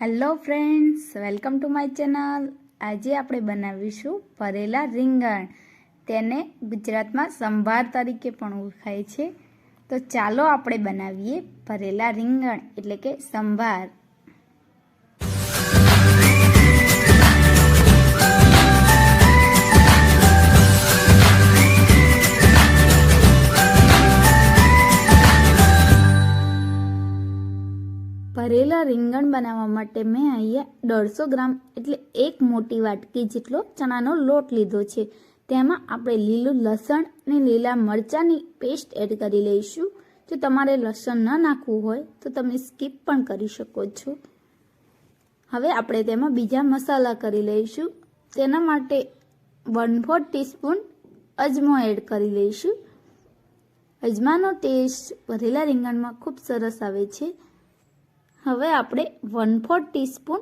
Hello friends welcome to my channel આજે આપણે બનાવીશું ભરેલા રીંગણ. તેને ગુજરાતમાં સંભાર તરીકે પણ ઓળખાય છે. તો ચાલો આપણે બનાવીએ ભરેલા રીંગણ, એટલે કે સંભાર. બનાવવા માટે મેં અહીંયા દોઢસો ગ્રામ એટલે એક મોટી વાટકી જેટલો ચણાનો લોટ લીધો છે. તેમાં આપણે લીલું લસણ અને લીલા મરચાંની પેસ્ટ એડ કરી લઈશું. જો તમારે લસણ ન નાખવું હોય, તો તમે સ્કીપ પણ કરી શકો છો. હવે આપણે તેમાં બીજા મસાલા કરી લઈશું. તેના માટે વન ફોર ટીસ્પૂન અજમો એડ કરી લઈશું. અજમાનો ટેસ્ટ ભરેલા રીંગણમાં ખૂબ સરસ આવે છે. હવે આપણે વન ફોર્થ ટીસ્પૂન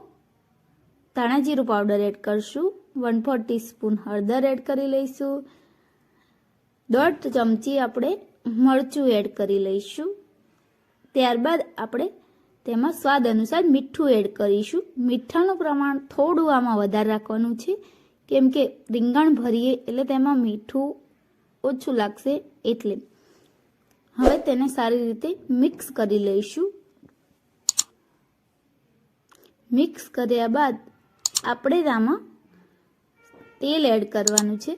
ધાણાજીરું પાવડર એડ કરશું. વન ફોર્થ ટીસ્પૂન હળદર એડ કરી લઈશું. દોઢ ચમચી આપણે મરચું એડ કરી લઈશું. ત્યારબાદ આપણે તેમાં સ્વાદ અનુસાર મીઠું એડ કરીશું. મીઠાનું પ્રમાણ થોડું આમાં વધારે રાખવાનું છે. કેમ કે રીંગણ ભરીએ એટલે તેમાં મીઠું ઓછું લાગશે એટલે. હવે તેને સારી રીતે મિક્સ કરી લઈશું. મિક્સ કર્યા બાદ આપણે આમાં તેલ એડ કરવાનું છે.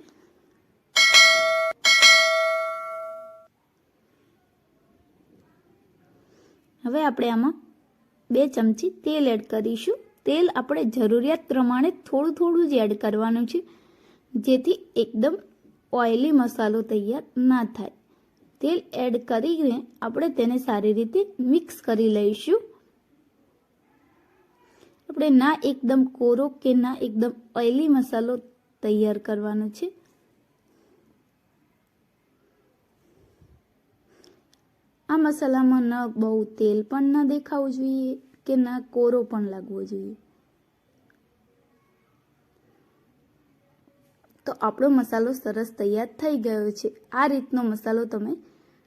હવે આપણે આમાં બે ચમચી તેલ એડ કરીશું. તેલ આપણે જરૂરિયાત પ્રમાણે થોડું થોડું જ એડ કરવાનું છે, જેથી એકદમ ઓઇલી મસાલો તૈયાર ના થાય. તેલ એડ કરીને આપણે તેને સારી રીતે મિક્સ કરી લઈશું. આપણે ના એકદમ કોરો કે ના એકદમ ઓઇલી મસાલો તૈયાર કરવાનો છે. આ મસાલામાં ન બહુ તેલ પણ ન દેખાવું જોઈએ કે ના કોરો પણ લાગવો જોઈએ. તો આપણો મસાલો સરસ તૈયાર થઈ ગયો છે. આ રીતનો મસાલો તમે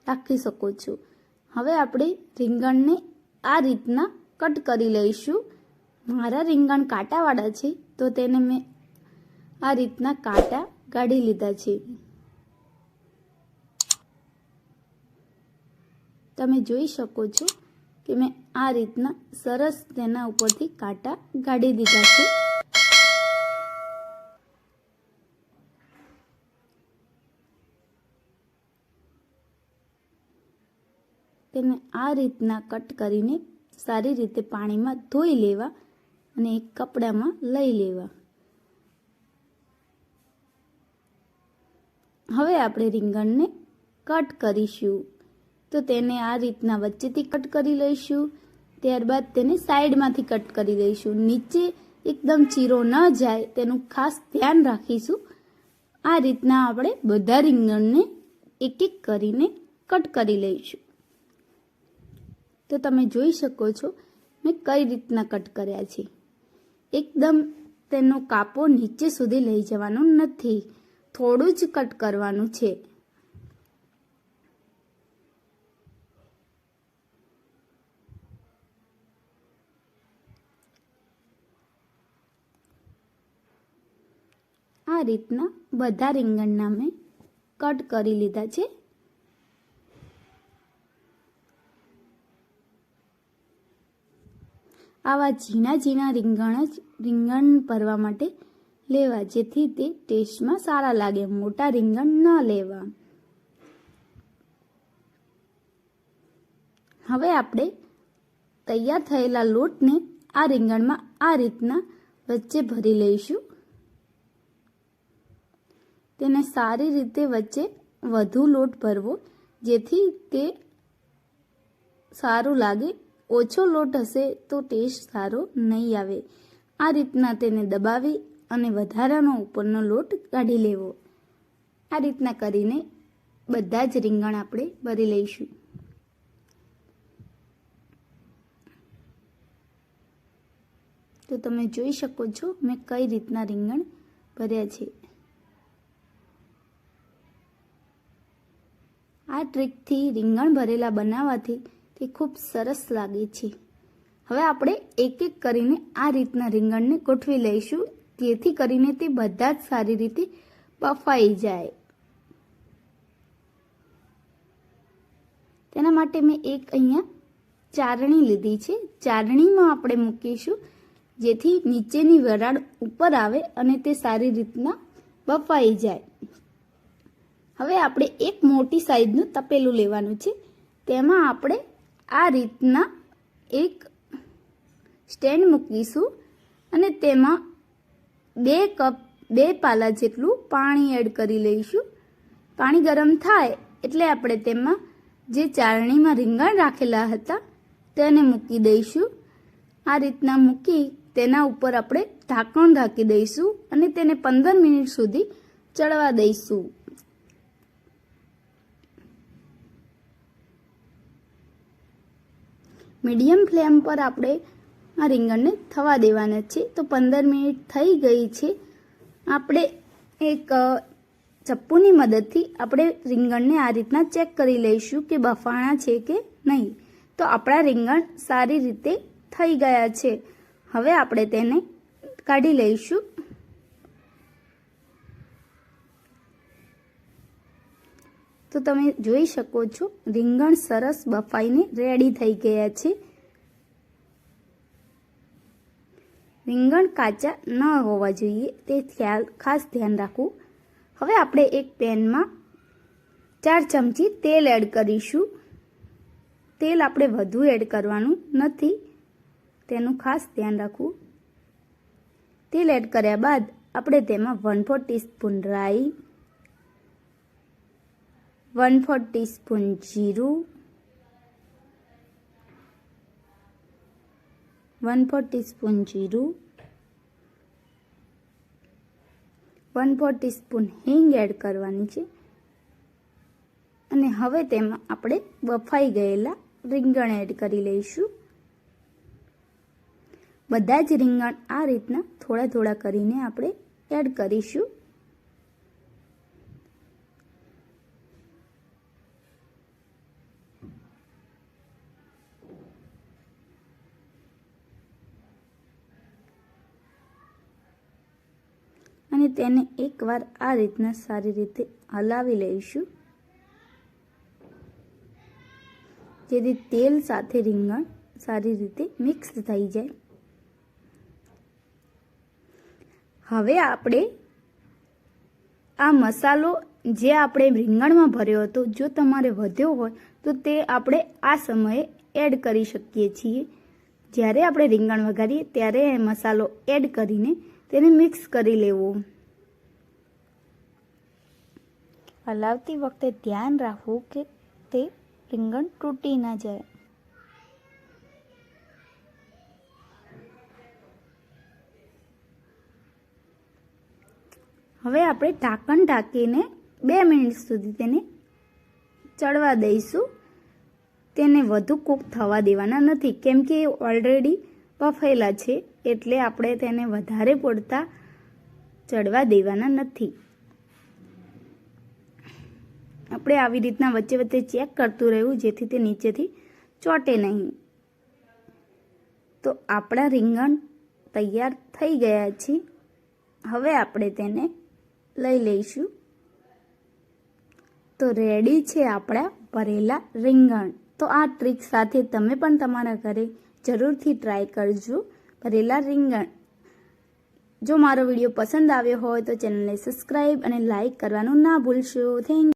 રાખી શકો છો. હવે આપણે રીંગણને આ રીતના કટ કરી લઈશું. મારા રીંગણ કાંટાવાળા છે, તો તેને મેં આ રીતના કાંટા કાઢી લીધા છે. તમે જોઈ શકો છો કે મેં આ રીતના સરસ તેના ઉપરથી કાંટા કાઢી દીધા છે. તેને આ રીતના કટ કરીને સારી રીતે પાણીમાં ધોઈ લેવા અને એક કપડામાં લઈ લેવા. હવે આપણે રીંગણને કટ કરીશું. તો તેને આ રીતના વચ્ચેથી કટ કરી લઈશું. ત્યારબાદ તેને સાઈડમાંથી કટ કરી દઈશું. નીચે એકદમ ચીરો ન જાય તેનું ખાસ ધ્યાન રાખીશું. આ રીતના આપણે બધા રીંગણને એક એક કરીને કટ કરી લઈશું. તો તમે જોઈ શકો છો મેં કઈ રીતના કટ કર્યા છે. એકદમ તેનો કાપો નીચે સુધી લઈ જવાનું નથી. થોડું જ કટ કરવાનું છે. આ રીતના બધા રીંગણના મેં કટ કરી લીધા છે. આવા ઝીણા ઝીણા રીંગણ જ, રીંગણ ભરવા માટે લેવા, જેથી તે ટેસ્ટમાં સારા લાગે. મોટા રીંગણ ન લેવા. હવે આપણે તૈયાર થયેલા લોટને આ રીંગણમાં આ રીતના વચ્ચે ભરી લઈશું. તેને સારી રીતે વચ્ચે વધુ લોટ ભરવો, જેથી તે સારું લાગે. ઓછો લોટ હશે તો ટેસ્ટ સારો નહીં આવે. આ રીતના તેને દબાવી અને વધારાનો ઉપરનો લોટ કાઢી લેવો. આ રીતના કરીને બધા જ રીંગણ આપણે ભરી લઈશું. તો તમે જોઈ શકો છો મેં કઈ રીતના રીંગણ ભર્યા છે. આ ટ્રીકથી રીંગણ ભરેલા બનાવવાથી તે ખૂબ સરસ લાગે છે. હવે આપણે એક એક કરીને આ રીતના રીંગણને ગોઠવી લઈશું. જેથી કરીને તે બધા જ સારી રીતે બફાઈ જાય. તેના માટે મેં એક અહીંયા ચારણી લીધી છે. ચારણીમાં આપણે મૂકીશું, જેથી નીચેની વરાળ ઉપર આવે અને તે સારી રીતના બફાઈ જાય. હવે આપણે એક મોટી સાઈઝનું તપેલું લેવાનું છે. તેમાં આપણે આ રીતના એક સ્ટેન્ડ મૂકીશું અને તેમાં બે કપ, બે પાલા જેટલું પાણી એડ કરી લઈશું. પાણી ગરમ થાય એટલે આપણે તેમાં જે ચારણીમાં રીંગણ રાખેલા હતા તેને મૂકી દઈશું. આ રીતના મૂકી તેના ઉપર આપણે ઢાંકણ ઢાંકી દઈશું અને તેને પંદર મિનિટ સુધી ચડવા દઈશું. મીડિયમ ફ્લેમ પર આપણે આ રીંગણને થવા દેવાના છે. તો પંદર મિનિટ થઈ ગઈ છે. આપણે એક ચપ્પુની મદદથી આપણે રીંગણને આ રીતના ચેક કરી લઈશું કે બફાણા છે કે નહીં. તો આપણા રીંગણ સારી રીતે થઈ ગયા છે. હવે આપણે તેને કાઢી લઈશું. તો તમે જોઈ શકો છો, રીંગણ સરસ બફાઈને રેડી થઈ ગયા છે. રીંગણ કાચા ન હોવા જોઈએ, તે ખ્યાલ ખાસ ધ્યાન રાખવું. હવે આપણે એક પેનમાં ચાર ચમચી તેલ એડ કરીશું. તેલ આપણે વધુ એડ કરવાનું નથી, તેનું ખાસ ધ્યાન રાખવું. તેલ એડ કર્યા બાદ આપણે તેમાં વન ફોર ટીસ્પૂન રાઈ વન ફોર ટીસ્પૂન જીરું વન ફોર ટીસ્પૂન જીરું વન ફોર ટીસ્પૂન હિંગ એડ કરવાની છે. અને હવે તેમાં આપણે બફાઈ ગયેલા રીંગણ એડ કરી લઈશું. બધા જ રીંગણ આ રીતના થોડા થોડા કરીને આપણે એડ કરીશું. અને તેને એકવાર આ રીતના સારી રીતે હલાવી લઈશું. જેથી તેલ સાથે રીંગણ સારી રીતે મિક્સ થઈ જાય. હવે આપણે આ મસાલો જે આપણે રીંગણમાં ભર્યો હતો, જો તમારે વધ્યો હોય, તો તે આપણે આ સમયે એડ કરી શકીએ છીએ. જ્યારે આપણે રીંગણ વઘારીએ, ત્યારે એ મસાલો એડ કરીને તેને મિક્સ કરી લેવું. હલાવતી વખતે ધ્યાન રાખવું કે તે રીંગણ તૂટી ના જાય. હવે આપણે ઢાંકણ ઢાંકીને બે મિનિટ સુધી તેને ચડવા દઈશું. તેને વધુ કૂક થવા દેવાના નથી કેમ કે એ ઓલરેડી બફેલા છે. એટલે આપણે તેને વધારે પડતા ચડવા દેવાના નથી. આપણે આવી રીતના વચ્ચે વચ્ચે ચેક કરતું રહેવું, જેથી તે નીચેથી ચોટે નહીં. તો આપણા રીંગણ તૈયાર થઈ ગયા છે હવે આપણે તેને લઈ લઈશું. તો રેડી છે આપણા ભરેલા રીંગણ. તો આ ટ્રીક સાથે તમે પણ તમારા ઘરે જરૂરથી ટ્રાય કરજો. ભરેલા રીંગણ. જો મારો વીડિયો પસંદ આવ્યો હોય તો ચેનલને સબસ્ક્રાઈબ અને લાઇક કરવાનું ના ભૂલશો. થેન્ક